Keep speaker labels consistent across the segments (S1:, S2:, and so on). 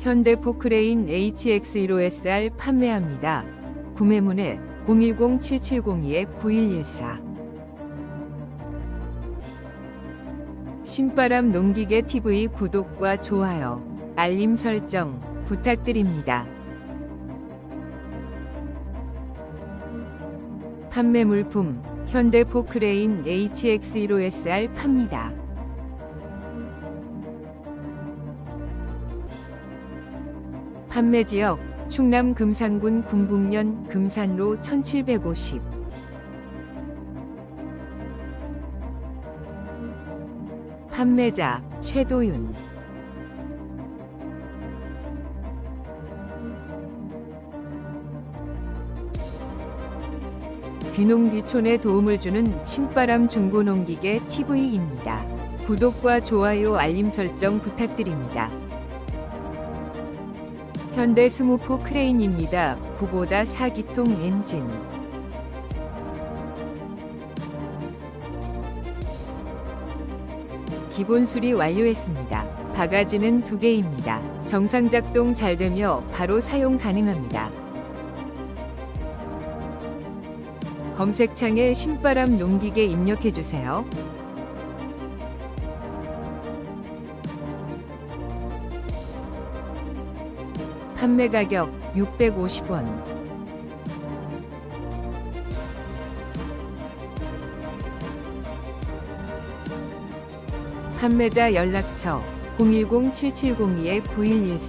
S1: 현대 포크레인 HX15SR 판매합니다. 구매문의 010-7702-9114 신바람 농기계 TV 구독과 좋아요, 알림 설정 부탁드립니다. 판매 물품 현대 포크레인 HX15SR 팝니다. 판매 지역 충남 금산군 군북면 금산로 1750 판매자 최도윤 귀농귀촌에 도움을 주는 신바람 중고농기계 TV입니다. 구독과 좋아요 알림 설정 부탁드립니다. 현대 스무포 크레인입니다. 9보다 4기통 엔진. 기본 수리 완료했습니다. 바가지는 두 개입니다. 정상 작동 잘 되며 바로 사용 가능합니다. 검색창에 신바람 농기계 입력해 주세요. 판매 가격 650원. 판매자 연락처 010-7702-9114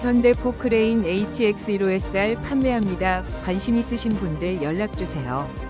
S1: 현대 포크레인 HX15SR 판매합니다. 관심 있으신 분들 연락주세요.